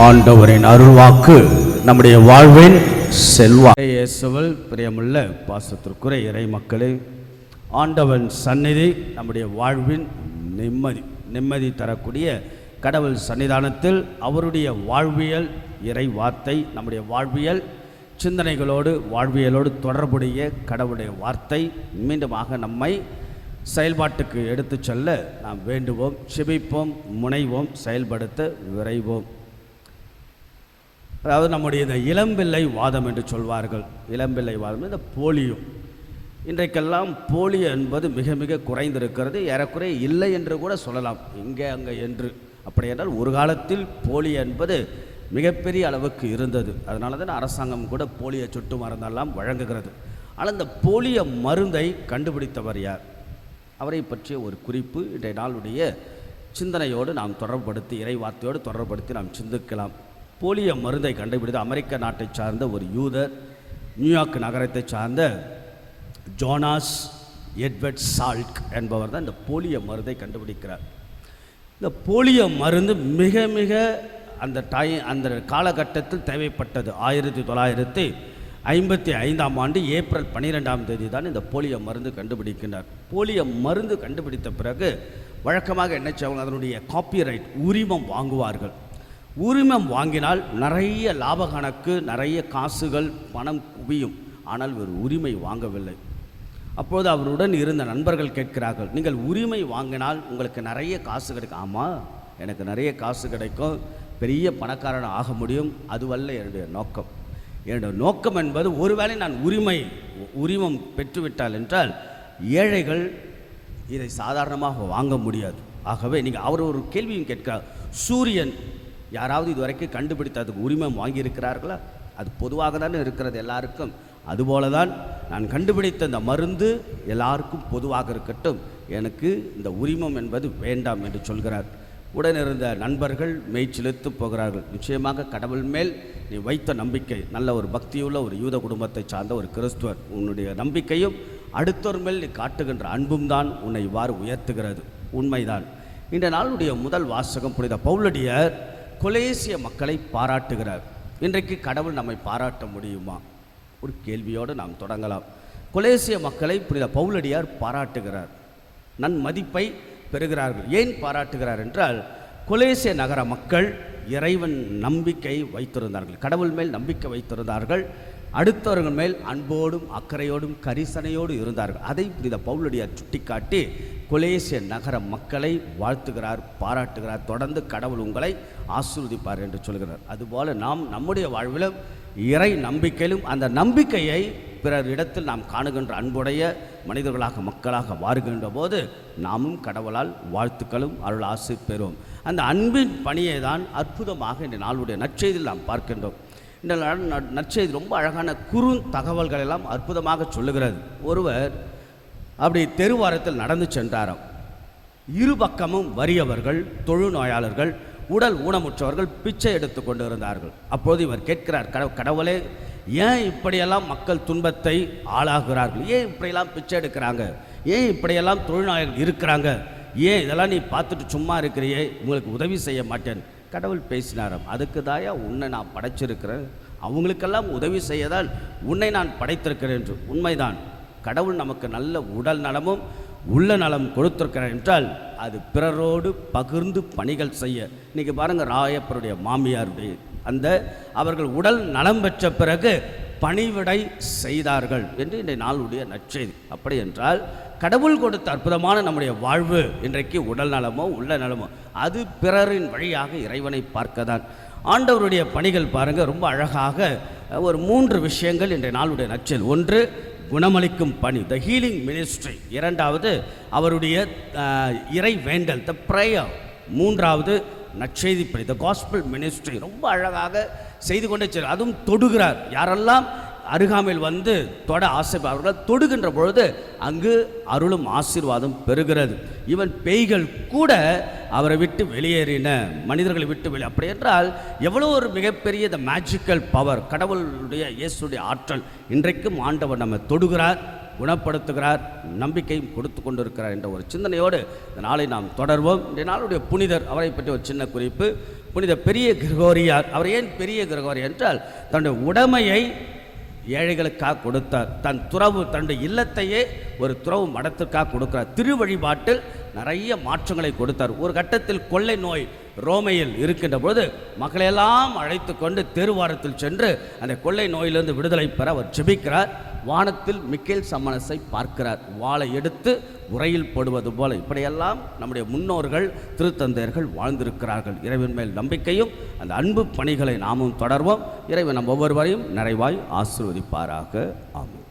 ஆண்டவரின் அருள்வாக்கு நம்முடைய வாழ்வின் செல்வா. இயேசுவல் பிரியமுள்ள பாசத்திற்குரிய இறை மக்களே ஆண்டவன் சந்நிதி நம்முடைய வாழ்வின் நிம்மதி. நிம்மதி தரக்கூடிய கடவுள் சன்னிதானத்தில் அவருடைய வாழ்வியல் இறை வார்த்தை நம்முடைய வாழ்வியல் சிந்தனைகளோடு வாழ்வியலோடு தொடர்புடைய கடவுளுடைய வார்த்தை மீண்டுமாக நம்மை செயல்பாட்டுக்கு எடுத்துச் செல்ல நாம் வேண்டுவோம் செபிப்போம் முனைவோம் செயல்படுத்த விரைவோம். அதாவது நம்முடைய இந்த இளம்பிள்ளை வாதம் என்று சொல்வார்கள். இளம்பிள்ளை வாதம் இந்த போலியோ. இன்றைக்கெல்லாம் போலியோ என்பது மிக மிக குறைந்திருக்கிறது. ஏறக்குறைய இல்லை என்று கூட சொல்லலாம். இங்கே அங்கே என்று. அப்படி என்றால் ஒரு காலத்தில் போலியோ என்பது மிகப்பெரிய அளவுக்கு இருந்தது. அதனால தான் அரசாங்கம் கூட போலியோ சொட்டு மருந்தெல்லாம் வழங்குகிறது. ஆனால் இந்த போலியோ மருந்தை கண்டுபிடித்தவர் யார்? அவரை பற்றிய ஒரு குறிப்பு இன்றைய நாளுடைய சிந்தனையோடு நாம் தொடர்புபடுத்தி இறைவார்த்தையோடு தொடர்படுத்தி தொடர்புபடுத்தி நாம் சிந்திக்கலாம். போலியோ மருந்தை கண்டுபிடித்த அமெரிக்க நாட்டை சார்ந்த ஒரு யூதர் நியூயார்க் நகரத்தை சார்ந்த ஜோனாஸ் எட்வர்ட் சால்க் என்பவர் தான் இந்த போலியோ மருந்தை கண்டுபிடிக்கிறார். இந்த போலியோ மருந்து மிக மிக அந்த டை அந்த காலகட்டத்தில் தேவைப்பட்டது. ஆயிரத்தி தொள்ளாயிரத்தி ஐம்பத்தி ஐந்தாம் ஆண்டு ஏப்ரல் பன்னிரெண்டாம் தேதி தான் இந்த போலியோ மருந்து கண்டுபிடிக்கின்றார் போலியோ மருந்து கண்டுபிடித்த பிறகு வழக்கமாக என்ன செய்வாங்க? அதனுடைய காப்பிரைட் உரிமம் வாங்குவார்கள். உரிமம் வாங்கினால் நிறைய லாப கணக்கு நிறைய காசுகள் பணம் குவியும். ஆனால் ஒரு உரிமை வாங்கவில்லை. அப்போது அவருடன் இருந்த நண்பர்கள் கேட்கிறார்கள் நீங்கள் உரிமை வாங்கினால் உங்களுக்கு நிறைய காசு கிடைக்கும். ஆமாம் எனக்கு நிறைய காசு கிடைக்கும். பெரிய பணக்காரன் ஆக முடியும். அதுவல்ல என்னுடைய நோக்கம். என்னுடைய நோக்கம் என்பது ஒருவேளை நான் உரிமை உரிமம் பெற்றுவிட்டால் என்றால் ஏழைகள் இதை சாதாரணமாக வாங்க முடியாது. ஆகவே நீங்கள் அவர் ஒரு கேள்வியும் கேட்கிறார். சூரியன் யாராவது இதுவரைக்கும் கண்டுபிடித்து அதுக்கு உரிமம் வாங்கியிருக்கிறார்களா? அது பொதுவாக தானே இருக்கிறது எல்லாருக்கும். அதுபோல தான் நான் கண்டுபிடித்த இந்த மருந்து எல்லாருக்கும் பொதுவாக இருக்கட்டும். எனக்கு இந்த உரிமம் என்பது வேண்டாம் என்று சொல்கிறார். உடனிருந்த நண்பர்கள் மெய்ச்சிலுத்து போகிறார்கள். நிச்சயமாக கடவுள் மேல் நீ வைத்த நம்பிக்கை நல்ல ஒரு பக்தியுள்ள ஒரு யூத குடும்பத்தை சார்ந்த ஒரு கிறிஸ்துவர் உன்னுடைய நம்பிக்கையும் அடுத்தோர் மேல் நீ காட்டுகின்ற அன்பும் தான் உன்னை இவ்வாறு உயர்த்துகிறது. உண்மைதான். இந்த நாளுடைய முதல் வாசகம் புனித பவுலடியர் கொலேசிய மக்களை பாராட்டுகிறார். இன்றைக்கு கடவுள் நம்மை பாராட்ட முடியுமா? ஒரு கேள்வியோடு நாம் தொடங்கலாம். கொலேசிய மக்களை புனித பவுலடியார் பாராட்டுகிறார். நன்மதிப்பை பெறுகிறார்கள். ஏன் பாராட்டுகிறார் என்றால் கொலேசிய நகர மக்கள் இறைவன் நம்பிக்கை வைத்திருந்தார்கள். கடவுள் மேல் நம்பிக்கை வைத்திருந்தார்கள். அடுத்தவர்கள் மேல் அன்போடும் அக்கறையோடும் கரிசனையோடு இருந்தார்கள். அதை புனித பவுலடியார் சுட்டிக்காட்டி கொலேசிய நகர மக்களை வாழ்த்துகிறார் பாராட்டுகிறார் தொடர்ந்து கடவுள் உங்களை ஆசிர்வதிப்பார் என்று சொல்கிறார். அதுபோல நாம் நம்முடைய வாழ்விலும் இறை நம்பிக்கையிலும் அந்த நம்பிக்கையை பிறர் இடத்தில் நாம் காணுகின்ற அன்புடைய மனிதர்களாக மக்களாக வாருகின்ற போது நாமும் கடவுளால் வாழ்த்துக்களும் அருள் ஆசை பெறுவோம் அந்த அன்பின் பணியை தான் அற்புதமாக இந்த நாளுடைய நற்செய்தியில் நாம் பார்க்கின்றோம். இந்த ந- நற்செய்தி ரொம்ப அழகான குறு தகவல்கள் எல்லாம் அற்புதமாக சொல்லுகிறது. ஒருவர் அப்படி தெருவாரத்தில் நடந்து சென்றாராம். இரு பக்கமும் வறியவர்கள் தொழுநோயாளர்கள் உடல் ஊனமுற்றவர்கள் பிச்சை எடுத்து கொண்டு இருந்தார்கள் அப்போது இவர் கேட்கிறார் கட கடவுளே ஏன் இப்படியெல்லாம் மக்கள் துன்பத்தை ஆளாகிறார்கள்? ஏன் இப்படியெல்லாம் பிச்சை எடுக்கிறாங்க? ஏன் இப்படியெல்லாம் தொழிலாளர்கள் இருக்கிறாங்க? ஏன் இதெல்லாம் நீ பார்த்துட்டு சும்மா இருக்கிறியே? உங்களுக்கு உதவி செய்ய மாட்டேன். கடவுள் பேசினாராம் அதுக்கு தாயா உன்னை நான் படைச்சிருக்கிறேன். அவங்களுக்கெல்லாம் உதவி செய்யதான் உன்னை நான் படைத்திருக்கிறேன் என்று. உண்மைதான். கடவுள் நமக்கு நல்ல உடல் நலமும் உள்ள நலம் கொடுத்திருக்கிறார் என்றால் அது பிறரோடு பகிர்ந்து பணிகள் செய்ய. இன்றைக்கி பாருங்கள் ராயப்பருடைய மாமியாருடைய அந்த அவர்கள் உடல் நலம் பெற்ற பிறகு பணிவிடை செய்தார்கள் என்று இன்றைய நாளுடைய நற்செய்தி. அப்படி என்றால் கடவுள் கொடுத்த அற்புதமான நம்முடைய வாழ்வு இன்றைக்கு உடல் நலமோ உள்ள நலமோ அது பிறரின் வழியாக இறைவனை பார்க்க தான் ஆண்டவருடைய பணிகள் பாருங்கள் ரொம்ப அழகாக ஒரு மூன்று விஷயங்கள் இன்றைய நாளுடைய நச்சல் ஒன்று குணமளிக்கும் பணி. த ஹீலிங் மினிஸ்ட்ரி இரண்டாவது அவருடைய இறை வேண்டல். த ப்ரேயர் மூன்றாவது நற்செய்தி பணி த காஸ்பிள் மினிஸ்ட்ரி ரொம்ப அழகாக செய்து கொண்டே செல்கிறார் அதுவும் தொடுகிறார். யாரெல்லாம் அருகாமையில் வந்து தொட ஆசை தொடுகின்ற பொழுது அங்கு அருளும் ஆசீர்வாதம் பெறுகிறது. இவன் பேய்கள் கூட அவரை விட்டு வெளியேறின. மனிதர்களை விட்டு வெளியே அப்படி என்றால் எவ்வளோ ஒரு மிகப்பெரிய த மேஜிக்கல் பவர் கடவுளுடைய இயேசுடைய ஆற்றல். இன்றைக்கும் ஆண்டவர் நம்ம தொடுகிறார் குணப்படுத்துகிறார் நம்பிக்கையும் கொடுத்து கொண்டிருக்கிறார் என்ற ஒரு சிந்தனையோடு இந்த நாளை நாம் தொடர்வோம். இந்த நாளுடைய புனிதர் அவரை பற்றி ஒரு சின்ன குறிப்பு. புனித பெரிய கிரகோரியார். அவர் ஏன் பெரிய கிரகோரியார் என்றால் தன்னுடைய உடமையை ஏழைகளுக்காக கொடுத்தார். தன் துறவு தன்னுடைய இல்லத்தையே ஒரு துறவு மடத்திற்காக கொடுக்கிறார். திருவழிபாட்டில் நிறைய மாற்றங்களை கொடுத்தார். ஒரு கட்டத்தில் கொள்ளை நோய் ரோமையில் இருக்கின்ற பொழுது மக்களையெல்லாம் அழைத்து கொண்டு தெருவாரத்தில் சென்று அந்த கொள்ளை நோயிலிருந்து விடுதலை பெற அவர் ஜெபிக்கிறார். வானத்தில் மிக்கேல் சமணசை பார்க்கிறார். வாளை எடுத்து உரையில் போடுவது போல இப்படியெல்லாம் நம்முடைய முன்னோர்கள் திருத்தந்தையர்கள் வாழ்ந்திருக்கிறார்கள். இறைவன் மேல் நம்பிக்கையும் அந்த அன்பு பணிகளை நாமும் தொடர்வோம். இறைவன் நம் ஒவ்வொருவரையும் நிறைவாய் ஆசிர்வதிப்பாராக. ஆகும்